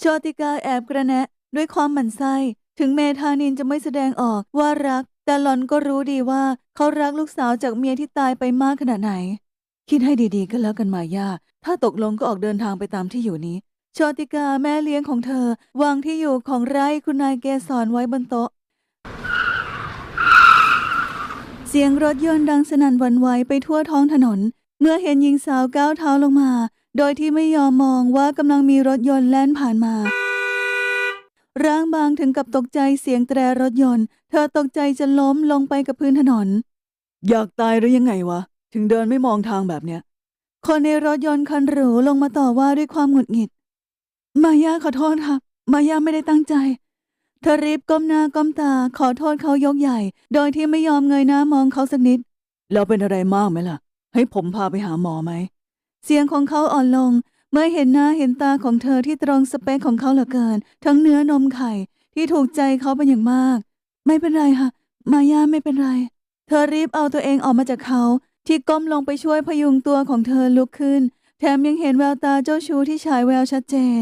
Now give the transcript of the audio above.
โชติกาแอบกระแนะด้วยความหมั่นไส้ ถึงเมธานินจะไม่แสดงออกว่ารัก แต่หลอนก็รู้ดีว่าเขารักลูกสาวจากเมียที่ตายไปมากขนาดไหน คิดให้ดีๆก็แล้วกันมายาถ้าตกลงก็ออกเดินทางไปตามที่อยู่นี้โชติกาแม่เลี้ยงของเธอ วางที่อยู่ของไร่คุณนายเกสรไว้บนโต๊ะ เสียงรถยนต์ดังสนั่นวันไหวไปทั่วท้องถนน เมื่อเห็นหญิงสาวก้าวเท้าลงมา โดยที่ไม่ยอมมองว่ากำลังมีรถยนต์แล่นผ่านมา ร่างบางถึงกับตกใจเสียงแตรรถยนต์ เธอตกใจจนล้มลงไปกับพื้นถนน อยากตายหรือยังไงวะ ถึงเดินไม่มองทางแบบเนี้ย คนในรถยนต์คันหรูลงมาต่อว่าด้วยความหงุดหงิด มายาขอโทษครับ มายาไม่ได้ตั้งใจ เธอรีบก้มหน้าก้มตาขอโทษเขายกใหญ่ โดยที่ไม่ยอมเงยหน้ามองเขาสักนิดแล้วเป็นอะไรมากไหมล่ะ ให้ผมพาไปหาหมอไหม เสียงของเขาอ่อนลง เมื่อเห็นหน้าเห็นตาของเธอที่ตรงสเปคของเขาเหลือเกิน ทั้งเนื้อนมไข่ที่ถูกใจเขาเป็นอย่างมาก ไม่เป็นไรค่ะ มายาไม่เป็นไร เธอรีบเอาตัวเองออกมาจากเขาที่ก้มลงไปช่วยพยุงตัวของเธอลุกขึ้น แถมยังเห็นแววตาเจ้าชู้ที่ฉายแววชัดเจน